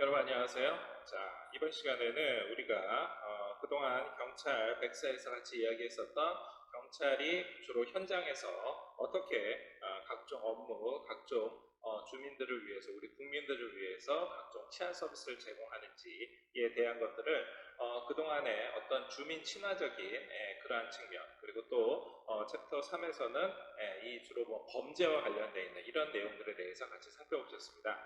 여러분 안녕하세요. 자, 이번 시간에는 우리가 어, 그동안 경찰 백사에서 같이 이야기했었던 경찰이 주로 현장에서 어떻게 어, 각종 업무, 각종 어, 주민들을 위해서, 우리 국민들을 위해서 각종 치안 서비스를 제공하는지에 대한 것들을 어, 그동안의 어떤 주민 친화적인 예, 그러한 측면, 그리고 또 어, 챕터 3에서는 이 주로 뭐 범죄와 관련되어 있는 이런 내용들에 대해서 같이 살펴보셨습니다.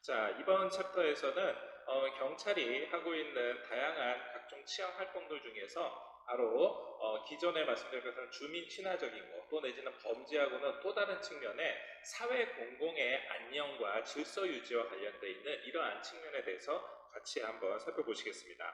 자, 이번 챕터에서는 어, 경찰이 하고 있는 다양한 각종 치안 활동들 중에서 바로 어, 기존에 말씀드린 것처럼 주민 친화적인 것, 또 내지는 범죄하고는 또 다른 측면의 사회 공공의 안녕과 질서 유지와 관련되어 있는 이러한 측면에 대해서 같이 한번 살펴보시겠습니다.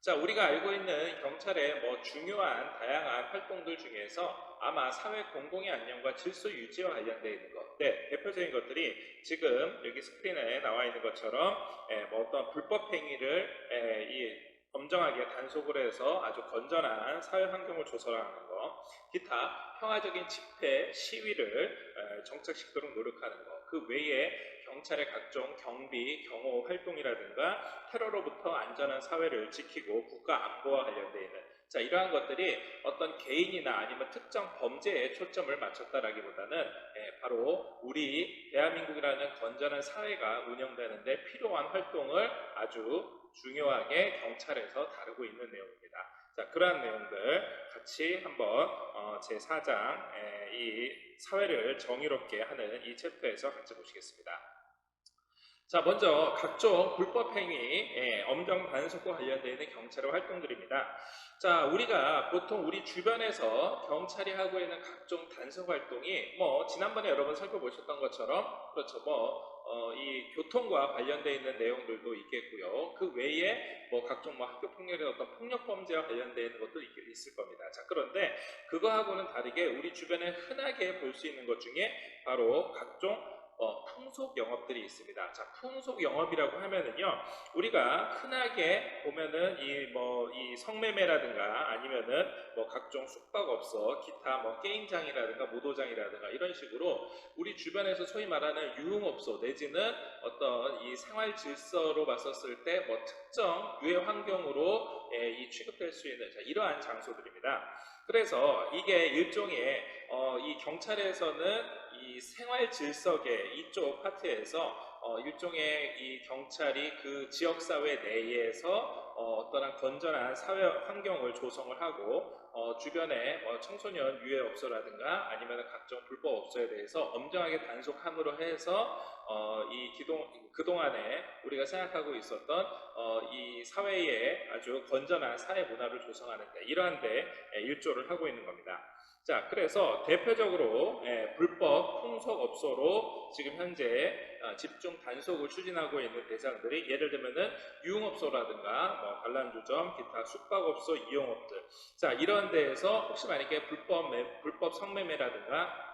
자, 우리가 알고 있는 경찰의 뭐 중요한 다양한 활동들 중에서 아마 사회 공공의 안녕과 질서 유지와 관련되어 있는 것, 네, 대표적인 것들이 지금 여기 스크린에 나와 있는 것처럼 예, 뭐 어떤 불법 행위를 예, 이 엄정하게 단속을 해서 아주 건전한 사회 환경을 조성하는 것, 기타 평화적인 집회, 시위를 에, 정착시키도록 노력하는 것, 그 외에 경찰의 각종 경비, 경호 활동이라든가 테러로부터 안전한 사회를 지키고 국가 안보와 관련되어 있는 자 이러한 것들이 어떤 개인이나 아니면 특정 범죄에 초점을 맞췄다라기보다는 예, 바로 우리 대한민국이라는 건전한 사회가 운영되는데 필요한 활동을 아주 중요하게 경찰에서 다루고 있는 내용입니다. 자 그러한 내용들 같이 한번 어, 제 4장 이 사회를 정의롭게 하는 이 챕터에서 같이 보시겠습니다. 자, 먼저 각종 불법 행위, 예, 엄정 단속과 관련되어 있는 경찰의 활동들입니다. 자, 우리가 보통 우리 주변에서 경찰이 하고 있는 각종 단속 활동이 뭐 지난번에 여러분 살펴보셨던 것처럼 그렇죠, 뭐 어, 이 교통과 관련되어 있는 내용들도 있겠고요. 그 외에 뭐 각종 뭐 학교 폭력의 어떤 폭력 범죄와 관련되어 있는 것도 있, 있을 겁니다. 자, 그런데 그거하고는 다르게 우리 주변에 흔하게 볼 수 있는 것 중에 바로 각종 어, 풍속 영업들이 있습니다. 자, 풍속 영업이라고 하면은요, 우리가 흔하게 보면은 이 뭐 이 성매매라든가 아니면은 뭐 각종 숙박업소, 기타 뭐 게임장이라든가 모도장이라든가 이런 식으로 우리 주변에서 소위 말하는 유흥업소 내지는 어떤 이 생활 질서로 봤었을 때 뭐 특정 유해 환경으로 예, 이 취급될 수 있는 자, 이러한 장소들입니다. 그래서 이게 일종의 어, 이 경찰에서는 이 생활 질서계 이쪽 파트에서 어, 일종의 이 경찰이 그 지역 사회 내에서 어, 떠한 건전한 사회 환경을 조성을 하고 어, 주변에 뭐 청소년 유해 업소라든가 아니면 각종 불법 업소에 대해서 엄정하게 단속함으로 해서 어, 이 기동 그동안에 우리가 생각하고 있었던 어, 이 사회에 아주 건전한 사회 문화를 조성하는데 이러한데 일조를 하고 있는 겁니다. 자, 그래서 대표적으로 예, 불법 풍속업소로 지금 현재 어, 집중 단속을 추진하고 있는 대상들이 예를 들면은 유흥업소라든가 뭐 관람주점, 기타 숙박업소, 이용업들. 자, 이런 데에서 혹시 만약에 불법 매, 불법 성매매라든가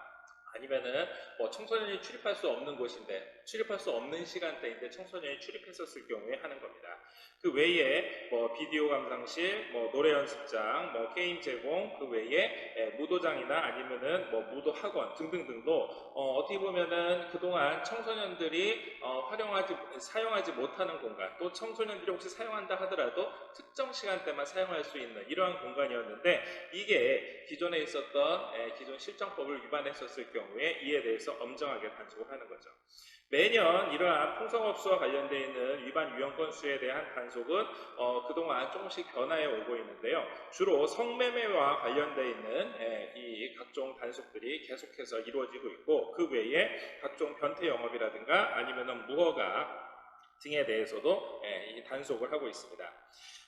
아니면은 뭐 청소년이 출입할 수 없는 곳인데 출입할 수 없는 시간대인데 청소년이 출입했었을 경우에 하는 겁니다. 그 외에 뭐 비디오 감상실, 뭐 노래 연습장, 뭐 게임 제공, 그 외에 예, 무도장이나 아니면은 뭐 무도 학원 등등등도 어, 떻게 보면은 그동안 청소년들이 어, 활용하지 사용하지 못하는 공간, 또 청소년들이 혹시 사용한다 하더라도 특정 시간대만 사용할 수 있는 이러한 공간이었는데 이게 기존에 있었던 예, 기존 실정법을 위반했었을 경우에 이에 대해서 엄정하게 단속을 하는 거죠. 매년 이러한 풍성업소와 관련되어 있는 위반 유형 건수에 대한 단속은 어, 그동안 조금씩 변화해 오고 있는데요. 주로 성매매와 관련되어 있는 예, 이 각종 단속들이 계속해서 이루어지고 있고 그 외에 각종 변태 영업이라든가 아니면 무허가 등에 대해서도 예, 이 단속을 하고 있습니다.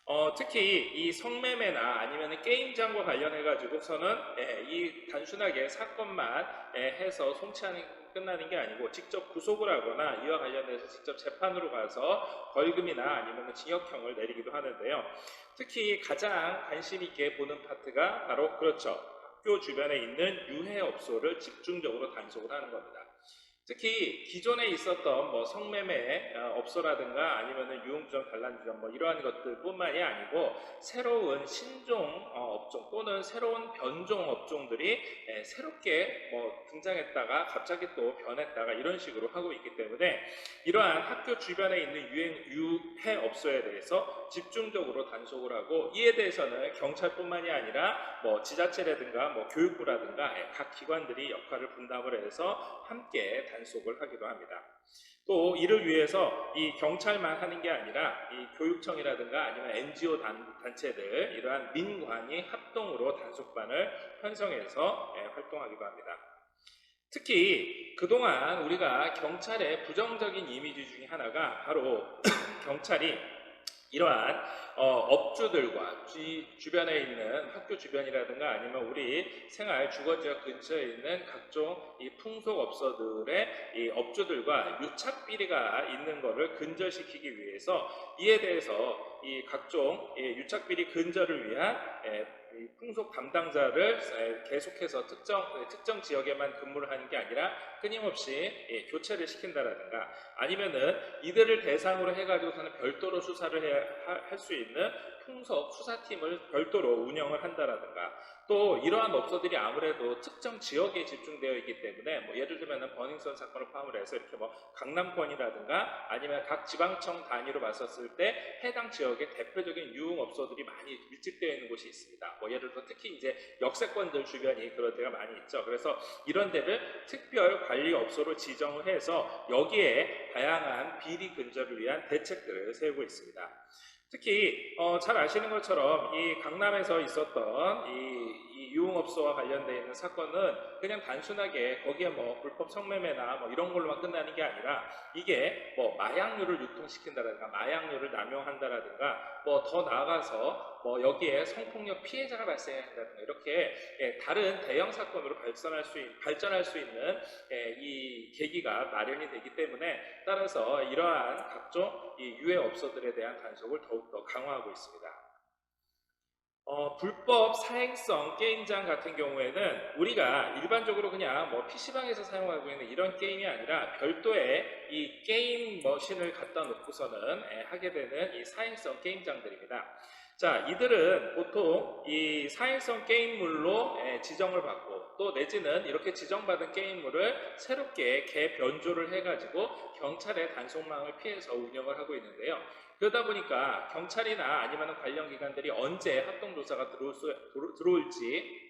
어, 특히 이 성매매나 아니면 게임장과 관련해 가지고서는 예, 이 단순하게 사건만 예, 해서 송치하는 끝나는 게 아니고 직접 구속을 하거나 이와 관련해서 직접 재판으로 가서 벌금이나 아니면 징역형을 내리기도 하는데요. 특히 가장 관심 있게 보는 파트가 바로 그렇죠. 학교 주변에 있는 유해업소를 집중적으로 단속을 하는 겁니다. 특히 기존에 있었던 뭐 성매매 어, 업소라든가 아니면은 유흥주점, 단란주점 뭐 이러한 것들뿐만이 아니고 새로운 신종 어, 업종 또는 새로운 변종 업종들이 에, 새롭게 뭐 등장했다가 갑자기 또 변했다가 이런 식으로 하고 있기 때문에 이러한 학교 주변에 있는 유행 유해 업소에 대해서 집중적으로 단속을 하고 이에 대해서는 경찰뿐만이 아니라 뭐 지자체라든가 뭐 교육부라든가 예, 각 기관들이 역할을 분담을 해서 함께 단속을 하기도 합니다. 또 이를 위해서 이 경찰만 하는 게 아니라 이 교육청이라든가 아니면 NGO 단, 단체들 이러한 민관이 합동으로 단속반을 편성해서 예, 활동하기도 합니다. 특히 그동안 우리가 경찰의 부정적인 이미지 중에 하나가 바로 경찰이 이러한 어, 업주들과 주, 주변에 있는 학교 주변이라든가 아니면 우리 생활 주거 지역 근처에 있는 각종 이 풍속업소들의 이 업주들과 유착 비리가 있는 것을 근절시키기 위해서 이에 대해서 이 각종 이 유착 비리 근절을 위한 에, 이 풍속 담당자를 에, 계속해서 특정 특정 지역에만 근무를 하는 게 아니라 끊임없이 예, 교체를 시킨다라든가 아니면은 이들을 대상으로 해가지고서는 별도로 수사를 할 수 있는 풍속 수사팀을 별도로 운영을 한다라든가 또 이러한 업소들이 아무래도 특정 지역에 집중되어 있기 때문에 뭐 예를 들면은 버닝썬 사건을 포함을 해서 이렇게 뭐 강남권이라든가 아니면 각 지방청 단위로 봤었을 때 해당 지역의 대표적인 유흥업소들이 많이 밀집되어 있는 곳이 있습니다. 뭐 예를 들어 특히 이제 역세권들 주변이 그런 데가 많이 있죠. 그래서 이런 데를 특별 관리 업소로 지정을 해서 여기에 다양한 비리 근절을 위한 대책들을 세우고 있습니다. 특히 어, 잘 아시는 것처럼 이 강남에서 있었던 이, 이 유흥업소와 관련되어 있는 사건은 그냥 단순하게 거기에 뭐 불법 성매매나 뭐 이런 걸로만 끝나는 게 아니라 이게 뭐 마약류를 유통시킨다든가 마약류를 남용한다라든가 뭐 더 나아가서 뭐 여기에 성폭력 피해자가 발생한다든가 이렇게 예, 다른 대형 사건으로 발전할 수, 있, 발전할 수 있는 예, 이 계기가 마련이 되기 때문에 따라서 이러한 각종 이 유해 업소들에 대한 단속을 더욱더 강화하고 있습니다. 어, 불법 사행성 게임장 같은 경우에는 우리가 일반적으로 그냥 뭐 PC방에서 사용하고 있는 이런 게임이 아니라 별도의 이 게임 머신을 갖다 놓고서는 예, 하게 되는 이 사행성 게임장들입니다. 자, 이들은 보통 이 사행성 게임물로 예, 지정을 받고 또 내지는 이렇게 지정받은 게임물을 새롭게 개변조를 해가지고 경찰의 단속망을 피해서 운영을 하고 있는데요. 그러다 보니까 경찰이나 아니면 관련 기관들이 언제 합동조사가 들어올 수, 들어- 들어올지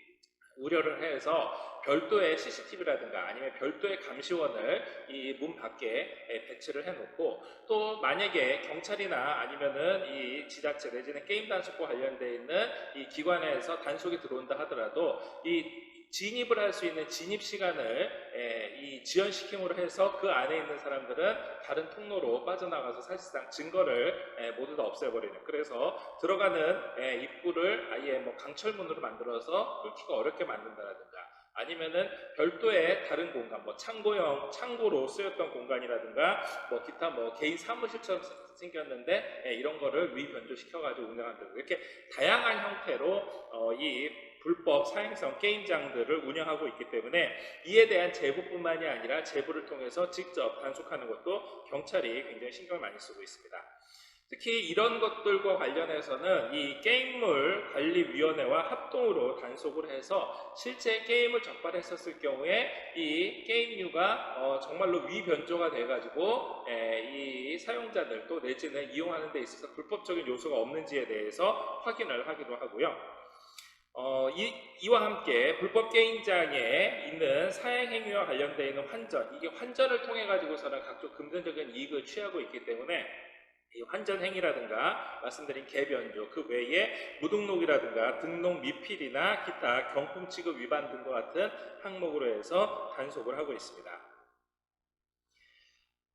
우려를 해서 별도의 CCTV라든가 아니면 별도의 감시원을 이 문 밖에 에, 배치를 해놓고 또 만약에 경찰이나 아니면은 이 지자체 내지는 게임 단속과 관련되어 있는 이 기관에서 단속이 들어온다 하더라도 이 진입을 할 수 있는 진입 시간을 에, 이 지연시킴으로 해서 그 안에 있는 사람들은 다른 통로로 빠져나가서 사실상 증거를 에, 모두 다 없애버리는. 그래서 들어가는 에, 입구를 아예 뭐 강철문으로 만들어서 뚫기가 어렵게 만든다라든가 아니면은 별도의 다른 공간, 뭐 창고형 창고로 쓰였던 공간이라든가 뭐 기타 뭐 개인 사무실처럼 생겼는데 예, 이런 거를 위변조시켜가지고 운영한다고 이렇게 다양한 형태로 어, 이 불법 사행성 게임장들을 운영하고 있기 때문에 이에 대한 제보뿐만이 아니라 제보를 통해서 직접 단속하는 것도 경찰이 굉장히 신경을 많이 쓰고 있습니다. 특히 이런 것들과 관련해서는 이 게임물 관리위원회와 합동으로 단속을 해서 실제 게임을 적발했었을 경우에 이 게임류가 어, 정말로 위변조가 돼가지고 에, 이 사용자들 또 내지는 이용하는 데 있어서 불법적인 요소가 없는지에 대해서 확인을 하기도 하고요. 어, 이, 이와 함께 불법 게임장에 있는 사행 행위와 관련되어 있는 환전, 이게 환전을 통해 가지고서는 각종 금전적인 이익을 취하고 있기 때문에 이 환전 행위라든가 말씀드린 개변조 그 외에 무등록이라든가 등록 미필이나 기타 경품 취급 위반 등과 같은 항목으로 해서 단속을 하고 있습니다.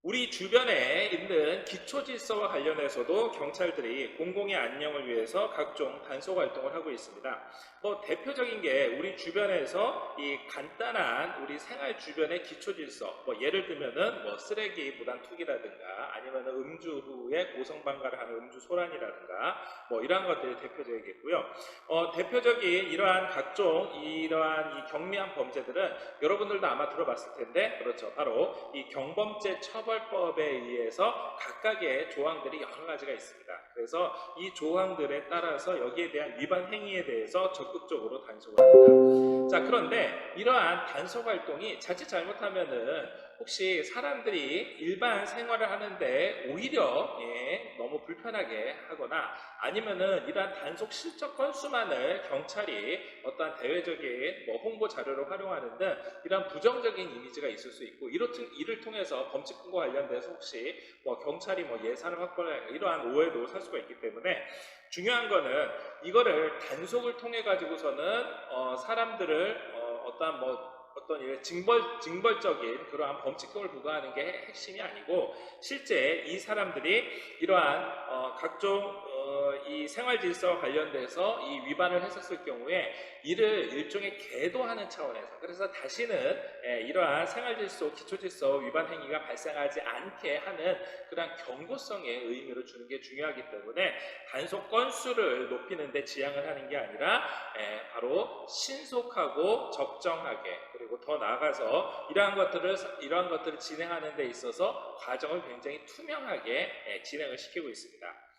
우리 주변에 있는 기초 질서와 관련해서도 경찰들이 공공의 안녕을 위해서 각종 단속 활동을 하고 있습니다. 뭐 대표적인 게 우리 주변에서 이 간단한 우리 생활 주변의 기초 질서, 뭐 예를 들면은 뭐 쓰레기 무단 투기라든가 아니면 음주 후에 고성방가를 하는 음주 소란이라든가 뭐 이러한 것들이 대표적이겠고요. 어, 대표적인 이러한 각종 이러한 이 경미한 범죄들은 여러분들도 아마 들어봤을 텐데 그렇죠. 바로 이 경범죄 처벌 법에 의해서 각각의 조항들이 여러 가지가 있습니다. 그래서 이 조항들에 따라서 여기에 대한 위반 행위에 대해서 적극적으로 단속을 합니다. 자, 그런데 이러한 단속 활동이 자칫 잘못하면은 혹시 사람들이 일반 생활을 하는데 오히려 예, 너무 불편하게 하거나 아니면은 이러한 단속 실적 건수만을 경찰이 어떠한 대외적인 뭐 홍보 자료로 활용하는 등 이런 부정적인 이미지가 있을 수 있고 통- 이를 통해서 범칙금과 관련돼서 혹시 뭐 경찰이 뭐 예산을 확보할 이러한 오해도 살 수가 있기 때문에 중요한 거는 이거를 단속을 통해 가지고서는 어, 사람들을 어, 어떠한 뭐 어떤 이런 징벌 징벌적인 그러한 범칙금을 부과하는 게 핵심이 아니고 실제 이 사람들이 이러한 어, 각종 어, 이 생활 질서와 관련돼서 이 위반을 했었을 경우에 이를 일종의 계도하는 차원에서 그래서 다시는 예, 이러한 생활 질서, 기초 질서 위반 행위가 발생하지 않게 하는 그런 경고성의 의미를 주는 게 중요하기 때문에 단속 건수를 높이는 데 지향을 하는 게 아니라 예, 바로 신속하고 적정하게 그리고 더 나아가서 이러한 것들을 이러한 것들을 진행하는 데 있어서 과정을 굉장히 투명하게 예, 진행을 시키고 있습니다.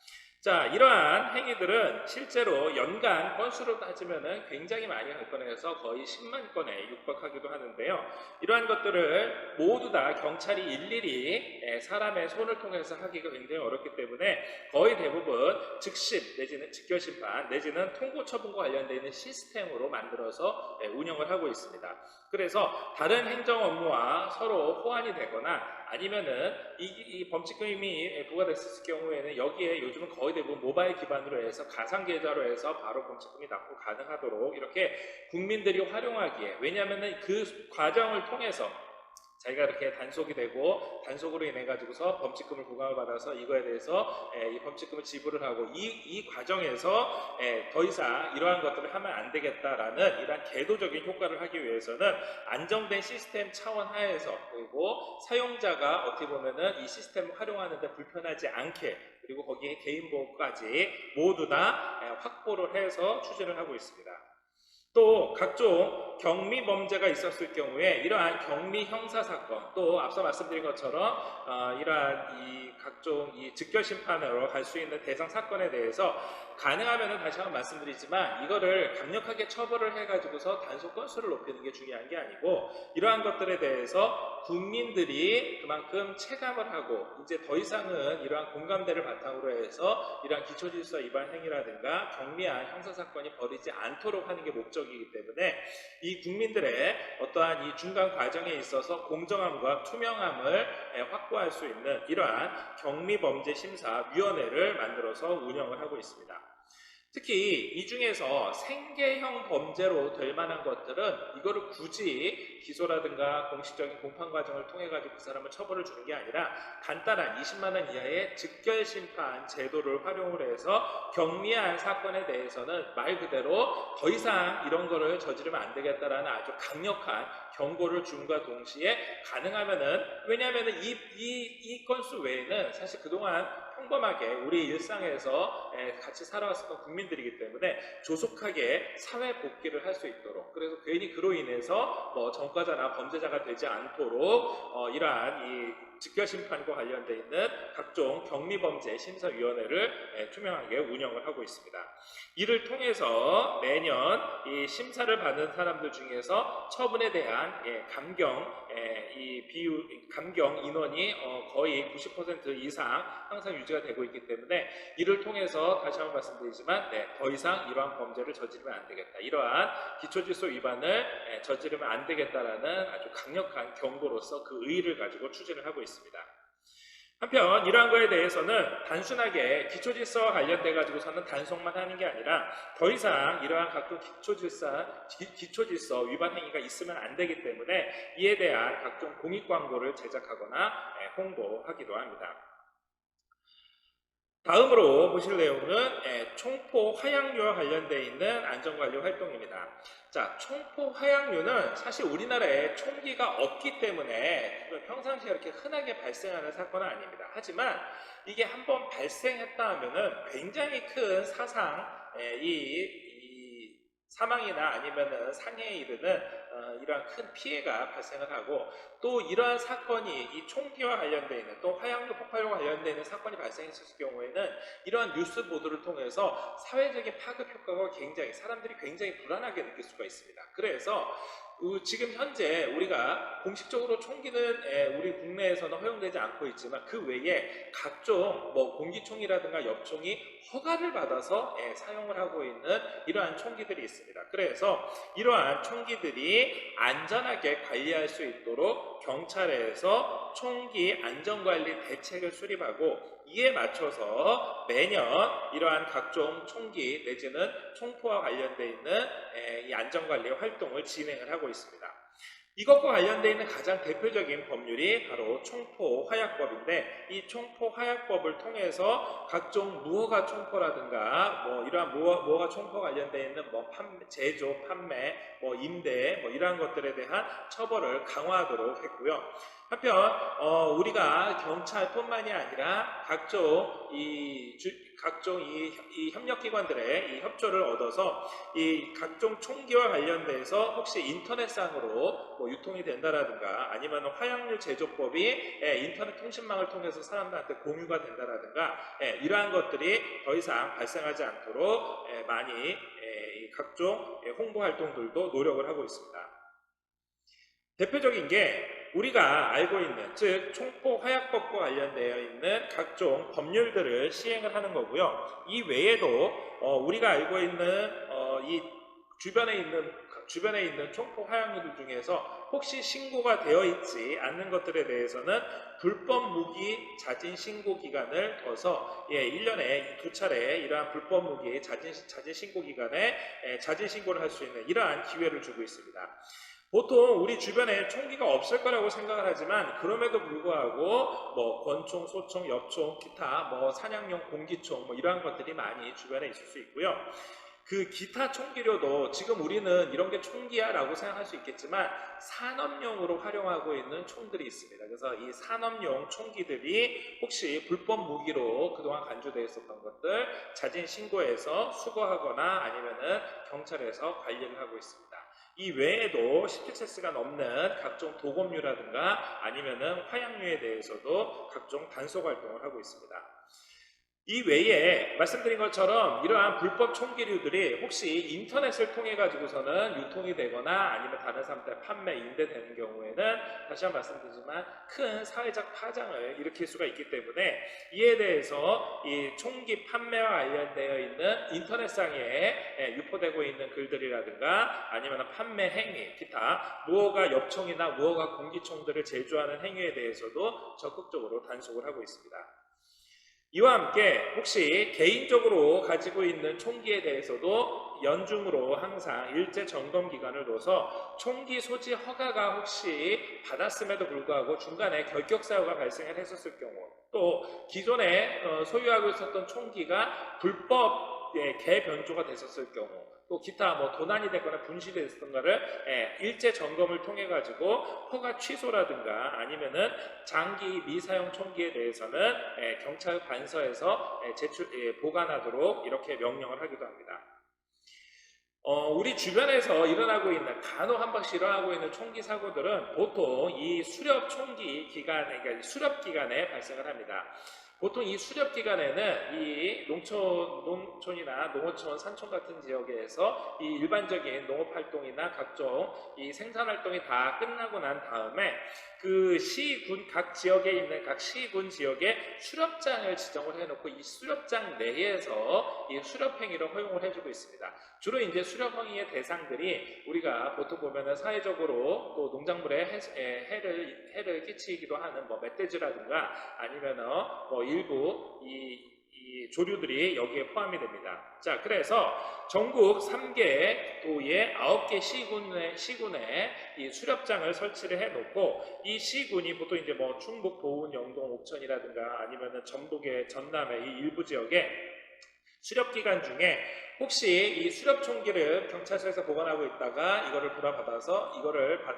자, 이러한 행위들은 실제로 연간 건수로 따지면은 굉장히 많이 할 건에서 거의 10만 건에 육박하기도 하는데요. 이러한 것들을 모두 다 경찰이 일일이 예, 사람의 손을 통해서 하기가 굉장히 어렵기 때문에 거의 대부분 즉심 내지는 직결심판 내지는 통고 처분과 관련되어 있는 시스템으로 만들어서 예, 운영을 하고 있습니다. 그래서 다른 행정 업무와 서로 호환이 되거나 아니면은 이, 이 범칙금이 부과됐을 경우에는 여기에 요즘은 거의 대부분 모바일 기반으로 해서 가상 계좌로 해서 바로 범칙금이 납부 가능하도록 이렇게 국민들이 활용하기에 왜냐하면은 그 과정을 통해서 자기가 이렇게 단속이 되고 단속으로 인해 가지고서 범칙금을 부과를 받아서 이거에 대해서 에, 이 범칙금을 지불을 하고 이, 이 과정에서 에, 더 이상 이러한 것들을 하면 안 되겠다라는 이러한 계도적인 효과를 하기 위해서는 안정된 시스템 차원 하에서 그리고 사용자가 어떻게 보면은 이 시스템을 활용하는데 불편하지 않게 그리고 거기에 개인 보호까지 모두 다 에, 확보를 해서 추진을 하고 있습니다. 또 각종 경미 범죄가 있었을 경우에 이러한 경미 형사 사건 또 앞서 말씀드린 것처럼 어, 이러한 이 각종 이 즉결 심판으로 갈 수 있는 대상 사건에 대해서 가능하면은 다시 한번 말씀드리지만 이거를 강력하게 처벌을 해가지고서 단속 건수를 높이는 게 중요한 게 아니고 이러한 것들에 대해서 국민들이 그만큼 체감을 하고 이제 더 이상은 이러한 공감대를 바탕으로 해서 이러한 기초질서 위반 행위라든가 경미한 형사 사건이 벌이지 않도록 하는 게 목적이기 때문에 이 국민들의 어떠한 이 중간 과정에 있어서 공정함과 투명함을 에, 확보할 수 있는 이러한 경미범죄심사위원회를 만들어서 운영을 하고 있습니다. 특히 이 중에서 생계형 범죄로 될 만한 것들은 이거를 굳이 기소라든가 공식적인 공판 과정을 통해 가지고 그 사람을 처벌을 주는 게 아니라 간단한 20만 원 이하의 즉결 심판 제도를 활용을 해서 경미한 사건에 대해서는 말 그대로 더 이상 이런 거를 저지르면 안 되겠다라는 아주 강력한 경고를 줌과 동시에 가능하면은 왜냐하면은 이, 이, 이 건수 외에는 사실 그동안 평범하게 우리 일상에서 에, 같이 살아왔었던 국민들이기 때문에 조속하게 사회 복귀를 할 수 있도록. 그래서 괜히 그로 인해서 뭐 전과자나 범죄자가 되지 않도록 어, 이러한 이 직결 심판과 관련돼 있는 각종 경미범죄 심사위원회를 에, 투명하게 운영을 하고 있습니다. 이를 통해서 매년 이 심사를 받는 사람들 중에서 처분에 대한 예, 감경 예, 이 비율 감경 인원이 어, 거의 90% 이상 항상 유지가 되고 있기 때문에 이를 통해서 다시 한번 말씀드리지만 네, 더 이상 이러한 범죄를 저지르면 안 되겠다. 이러한 기초질서 위반을 예, 저지르면 안 되겠다라는 아주 강력한 경고로서 그 의의를 가지고 추진을 하고 있습니다. 한편 이러한 거에 대해서는 단순하게 기초질서와 관련돼 가지고서는 단속만 하는 게 아니라 더 이상 이러한 각종 기초질서, 기- 기초질서 위반 행위가 있으면 안 되기 때문에 이에 대한 각종 공익 광고를 제작하거나 예, 홍보하기도 합니다. 다음으로 보실 내용은 예, 총포 화약류와 관련되어 있는 안전관리 활동입니다. 자, 총포 화약류는 사실 우리나라에 총기가 없기 때문에 평상시에 이렇게 흔하게 발생하는 사건은 아닙니다. 하지만 이게 한번 발생했다 하면은 굉장히 큰 사상, 예, 이, 이 사망이나 아니면은 상해에 이르는 어, 이러한 큰 피해가 발생을 하고 또 이러한 사건이 이 총기와 관련되어 있는 또 화약류 폭발과 관련되어 있는 사건이 발생했을 경우에는 이러한 뉴스 보도를 통해서 사회적인 파급 효과가 굉장히 사람들이 굉장히 불안하게 느낄 수가 있습니다. 그래서 그 지금 현재 우리가 공식적으로 총기는 에, 우리 국내에서는 허용되지 않고 있지만 그 외에 각종 뭐 공기총이라든가 엽총이 허가를 받아서 에, 사용을 하고 있는 이러한 총기들이 있습니다. 그래서 이러한 총기들이 안전하게 관리할 수 있도록 경찰에서 총기 안전관리 대책을 수립하고 이에 맞춰서 매년 이러한 각종 총기 내지는 총포와 관련되어 있는 에, 이 안전관리 활동을 진행을 하고 있습니다. 이것과 관련되어 있는 가장 대표적인 법률이 바로 총포 화약법인데 이 총포 화약법을 통해서 각종 무허가 총포라든가 뭐 이러한 무허, 무허가 총포 관련되어 있는 뭐 판매, 제조, 판매, 뭐 임대 뭐 이러한 것들에 대한 처벌을 강화하도록 했고요. 한편 어, 우리가 경찰뿐만이 아니라 각종 이 주- 각종 이, 이 협력기관들의 이 협조를 얻어서 이 각종 총기와 관련돼서 혹시 인터넷상으로 뭐 유통이 된다라든가 아니면 화약류 제조법이 예, 인터넷 통신망을 통해서 사람들한테 공유가 된다라든가 예, 이러한 것들이 더 이상 발생하지 않도록 예, 많이 예, 이 각종 예, 홍보 활동들도 노력을 하고 있습니다. 대표적인 게 우리가 알고 있는 즉 총포 화약법과 관련되어 있는 각종 법률들을 시행을 하는 거고요. 이 외에도 어, 우리가 알고 있는 어, 이 주변에 있는 주변에 있는 총포 화약류들 중에서 혹시 신고가 되어 있지 않는 것들에 대해서는 불법 무기 자진 신고 기간을 둬서 예, 1년에 두 차례 이러한 불법 무기 자진 자진 신고 기간에 예, 자진 신고를 할 수 있는 이러한 기회를 주고 있습니다. 보통 우리 주변에 총기가 없을 거라고 생각을 하지만 그럼에도 불구하고 뭐 권총, 소총, 엽총, 기타 뭐 사냥용 공기총 뭐 이러한 것들이 많이 주변에 있을 수 있고요. 그 기타 총기료도 지금 우리는 이런 게 총기야 라고 생각할 수 있겠지만 산업용으로 활용하고 있는 총들이 있습니다. 그래서 이 산업용 총기들이 혹시 불법 무기로 그동안 간주되어 있었던 것들 자진 신고해서 수거하거나 아니면은 경찰에서 관리를 하고 있습니다. 이 외에도 17세스가 넘는 각종 도검류라든가 아니면은 화약류에 대해서도 각종 단속 활동을 하고 있습니다. 이 외에 말씀드린 것처럼 이러한 불법 총기류들이 혹시 인터넷을 통해 가지고서는 유통이 되거나 아니면 다른 사람들 판매 임대되는 경우에는 다시 한번 말씀드리지만 큰 사회적 파장을 일으킬 수가 있기 때문에 이에 대해서 이 총기 판매와 관련되어 있는 인터넷상에 예, 유포되고 있는 글들이라든가 아니면 판매 행위, 기타 무허가 엽총이나 무허가 공기총들을 제조하는 행위에 대해서도 적극적으로 단속을 하고 있습니다. 이와 함께 혹시 개인적으로 가지고 있는 총기에 대해서도 연중으로 항상 일제 점검 기간을 둬서 총기 소지 허가가 혹시 받았음에도 불구하고 중간에 결격 사유가 발생을 했었을 경우 또 기존에 어, 소유하고 있었던 총기가 불법 예, 개변조가 됐었을 경우 또 기타 뭐 도난이 됐거나 분실이 됐던가를 예, 일제 점검을 통해 가지고 허가 취소라든가 아니면은 장기 미사용 총기에 대해서는 예, 경찰 관서에서 예, 제출 예, 보관하도록 이렇게 명령을 하기도 합니다. 어, 우리 주변에서 일어나고 있는 간혹 한 번씩 일어나고 있는 총기 사고들은 보통 이 수렵 총기 기간에 그러니까 수렵 기간에 발생을 합니다. 보통 이 수렵 기간에는 이 농촌, 농촌이나 농어촌, 산촌 같은 지역에서 이 일반적인 농업 활동이나 각종 이 생산 활동이 다 끝나고 난 다음에 그 시군 각 지역에 있는 각 시군 지역에 수렵장을 지정을 해놓고 이 수렵장 내에서 이 수렵 행위를 허용을 해주고 있습니다. 주로 이제 수렵 행위의 대상들이 우리가 보통 보면은 사회적으로 또 농작물에 해, 에, 해를 해를 끼치기도 하는 뭐 멧돼지라든가 아니면은 뭐 일부 이, 이 조류들이 여기에 포함이 됩니다. 자, 그래서 전국 3개 도의 9개 시군에, 시군에 이 수렵장을 설치를 해놓고 이 시군이 보통 이제 뭐 충북, 보은, 영동, 옥천이라든가 아니면은 전북의 전남의 이 일부 지역에 수렵 기간 중에 혹시 이 수렵 총기를 경찰서에서 보관하고 있다가 이거를 불화받아서 이거를 받,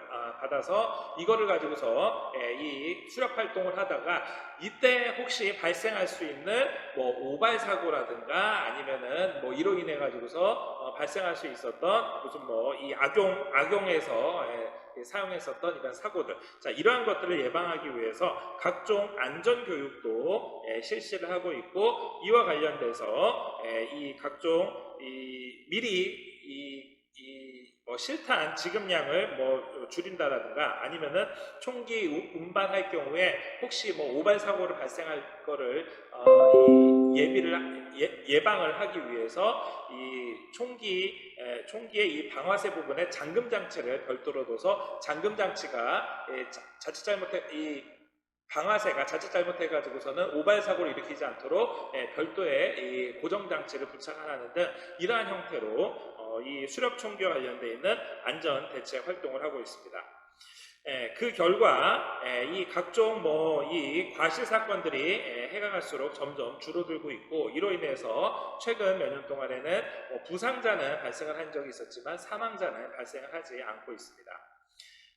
아서 이거를 가지고서 예, 이 수렵 활동을 하다가 이때 혹시 발생할 수 있는 뭐 오발 사고라든가 아니면은 뭐 이로 인해 가지고서 어, 발생할 수 있었던 무슨 뭐 이 악용 악용에서 예, 사용했었던 이런 사고들. 자 이러한 것들을 예방하기 위해서 각종 안전 교육도 예, 실시를 하고 있고 이와 관련돼서 예, 이 각종 이 미리 이, 이 뭐 실탄 지급량을 뭐 줄인다라든가 아니면은 총기 우- 운반할 경우에 혹시 뭐 오발 사고를 발생할 거를 어, 이 예비를 하- 예, 예방을 하기 위해서 이 총기 에, 총기의 이 방아쇠 부분에 잠금 장치를 별도로 둬서 잠금 장치가 예, 자, 자칫 잘못해 이 방아쇠가 자칫 잘못해가지고서는 오발 사고를 일으키지 않도록 예, 별도의 이 고정 장치를 부착하는 등 이러한 형태로 어, 이 수렵 총기와 관련되어 있는 안전 대책 활동을 하고 있습니다. 예, 그 결과 예, 이 각종 뭐 이 과실 사건들이 예, 해가 갈수록 점점 줄어들고 있고 이로 인해서 최근 몇 년 동안에는 뭐 부상자는 발생을 한 적이 있었지만 사망자는 발생을 하지 않고 있습니다.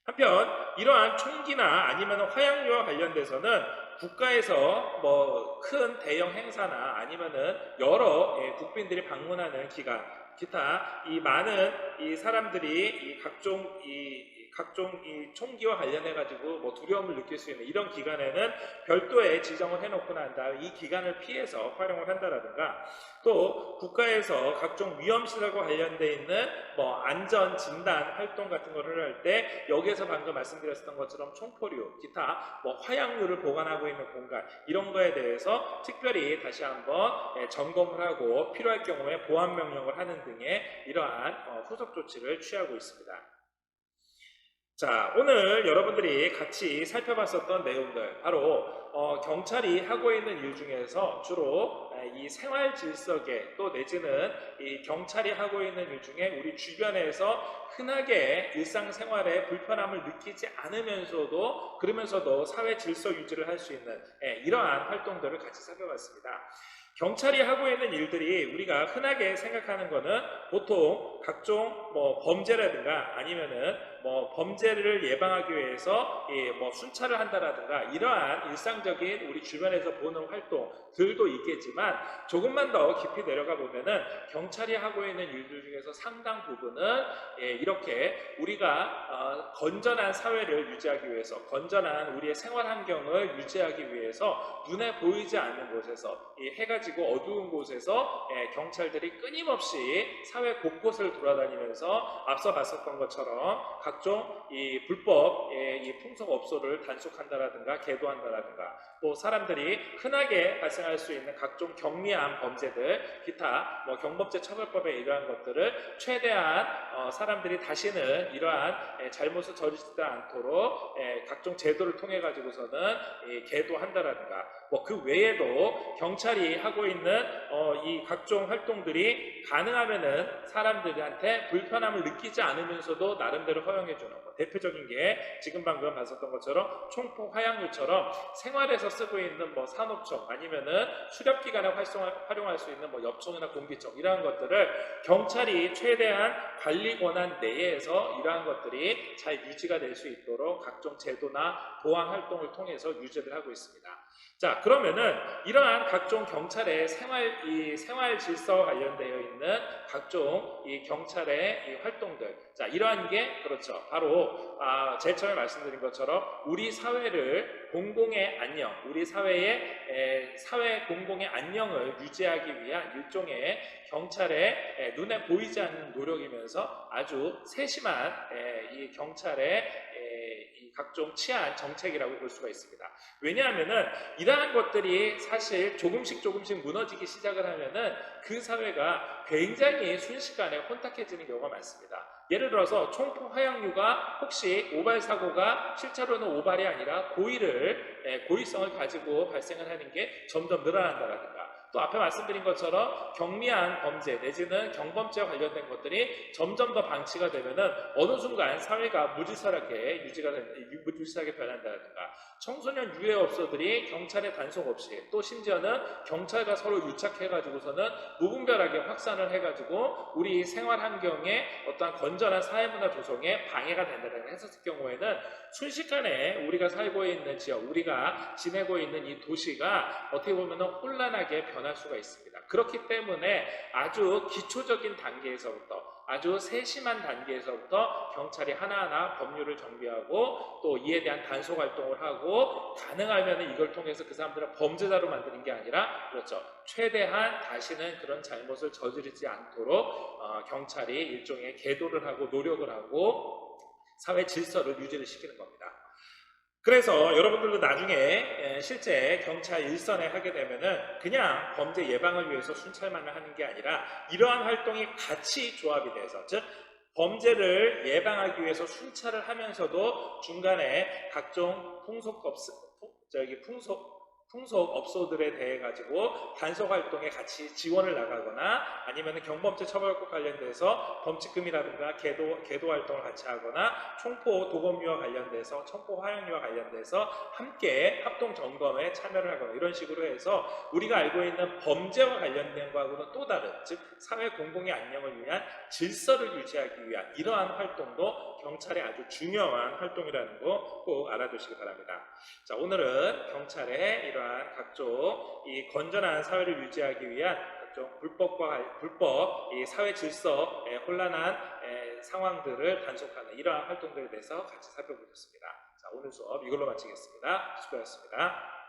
한편 이러한 총기나 아니면 화약류와 관련돼서는 국가에서 뭐 큰 대형 행사나 아니면은 여러 예, 국빈들이 방문하는 기간, 기타. 이 많은 이 사람들이 이 각종 이, 이 각종 이 총기와 관련해 가지고 뭐 두려움을 느낄 수 있는 이런 기간에는 별도의 지정을 해놓고 난 다음 이 기간을 피해서 활용을 한다라든가 또 국가에서 각종 위험 시설과 관련돼 있는 뭐 안전 진단 활동 같은 거를 할 때 여기에서 방금 말씀드렸던 것처럼 총포류, 기타 뭐 화약류를 보관하고 있는 공간 이런 거에 대해서 특별히 다시 한번 예, 점검을 하고 필요할 경우에 보안 명령을 하는 등의 이러한 어, 후속 조치를 취하고 있습니다. 자, 오늘 여러분들이 같이 살펴봤었던 내용들, 바로 어, 경찰이 하고 있는 일 중에서 주로 에, 이 생활 질서계 또 내지는 이 경찰이 하고 있는 일 중에 우리 주변에서 흔하게 일상생활에 불편함을 느끼지 않으면서도 그러면서도 사회 질서 유지를 할 수 있는 예, 이러한 활동들을 같이 살펴봤습니다. 경찰이 하고 있는 일들이 우리가 흔하게 생각하는 거는 보통 각종 뭐 범죄라든가 아니면은 뭐 범죄를 예방하기 위해서 이뭐 순찰을 한다라든가 이러한 일상적인 우리 주변에서 보는 활동들도 있겠지만 조금만 더 깊이 내려가 보면은 경찰이 하고 있는 일들 중에서 상당 부분은 예, 이렇게 우리가 어, 건전한 사회를 유지하기 위해서 건전한 우리의 생활 환경을 유지하기 위해서 눈에 보이지 않는 곳에서 이 해가 지고 어두운 곳에서 예, 경찰들이 끊임없이 사회 곳곳을 돌아다니면서 앞서 봤었던 것처럼 각종 이 불법 예, 이 풍속 업소를 단속한다라든가 계도한다라든가 또 사람들이 흔하게 발생할 수 있는 각종 경미한 범죄들 기타 뭐 경범죄 처벌법에 이러한 것들을 최대한 어, 사람들이 다시는 이러한 예, 잘못을 저지르지 않도록 예, 각종 제도를 통해 가지고서는 이 계도한다라든가 뭐 그 외에도 경찰이 하고 있는 어, 이 각종 활동들이 가능하면은 사람들한테 불편함을 느끼지 않으면서도 나름대로 허용해 주는 거. 대표적인 게 지금 방금 봤었던 것처럼 총포 화약류처럼 생활에서 쓰고 있는 뭐 산업청 아니면은 수렵 활성화, 활용할 수 있는 뭐 엽총이나 공기청 이러한 것들을 경찰이 최대한 관리 권한 내에서 이러한 것들이 잘 유지가 될 수 있도록 각종 제도나 보안 활동을 통해서 유지를 하고 있습니다. 자, 그러면은 이러한 각종 경찰의 생활 이 생활 질서와 관련되어 있는 각종 이 경찰의 이 활동들. 자, 이러한 게 그렇죠. 바로 아, 제일 처음에 말씀드린 것처럼 우리 사회를 공공의 안녕, 우리 사회의 에, 사회 공공의 안녕을 유지하기 위한 일종의 경찰의 에, 눈에 보이지 않는 노력이면서 아주 세심한 에, 이 경찰의 각종 치안 정책이라고 볼 수가 있습니다. 왜냐하면은 이러한 것들이 사실 조금씩 조금씩 무너지기 시작을 하면은 그 사회가 굉장히 순식간에 혼탁해지는 경우가 많습니다. 예를 들어서 총포 화약류가 혹시 오발 사고가 실제로는 오발이 아니라 고의를 예, 고의성을 가지고 발생을 하는 게 점점 늘어난다라든가 또 앞에 말씀드린 것처럼 경미한 범죄 내지는 경범죄와 관련된 것들이 점점 더 방치가 되면은 어느 순간 사회가 무질서하게 유지가 된, 유- 무질서하게 변한다든가 청소년 유해 업소들이 경찰의 단속 없이 또 심지어는 경찰과 서로 유착해가지고서는 무분별하게 확산을 해가지고 우리 생활 환경에 어떠한 건전한 사회 문화 조성에 방해가 된다는 했었을 경우에는 순식간에 우리가 살고 있는 지역, 우리가 지내고 있는 이 도시가 어떻게 보면 혼란하게 변할 수가 있습니다. 그렇기 때문에 아주 기초적인 단계에서부터 아주 세심한 단계에서부터 경찰이 하나하나 법률을 정비하고 또 이에 대한 단속 활동을 하고 가능하면 이걸 통해서 그 사람들을 범죄자로 만드는 게 아니라 그렇죠 최대한 다시는 그런 잘못을 저지르지 않도록 어, 경찰이 일종의 계도를 하고 노력을 하고 사회 질서를 유지를 시키는 겁니다. 그래서 여러분들도 나중에 에, 실제 경찰 일선에 하게 되면은 그냥 범죄 예방을 위해서 순찰만을 하는 게 아니라 이러한 활동이 같이 조합이 돼서 즉 범죄를 예방하기 위해서 순찰을 하면서도 중간에 각종 풍속 업소 저기 풍속 풍속 업소들에 대해 가지고 단속 활동에 같이 지원을 나가거나 아니면 경범죄 처벌과 관련돼서 범칙금이라든가 계도 계도 활동을 같이 하거나 총포 도검류와 관련돼서 청포 화형류와 관련돼서 함께 합동 점검에 참여를 하거나 이런 식으로 해서 우리가 알고 있는 범죄와 관련된 거하고는 또 다른 즉 사회 공공의 안녕을 위한 질서를 유지하기 위한 이러한 활동도 경찰의 아주 중요한 활동이라는 거 꼭 알아두시기 바랍니다. 자 오늘은 경찰의 이 러한 각종 이 건전한 사회를 유지하기 위한 각종 불법과 관- 불법 이 사회 혼란한 에, 상황들을 단속하는 이러한 활동들에 대해서 같이 살펴보겠습니다. 자 오늘 수업 이걸로 마치겠습니다. 수고하셨습니다.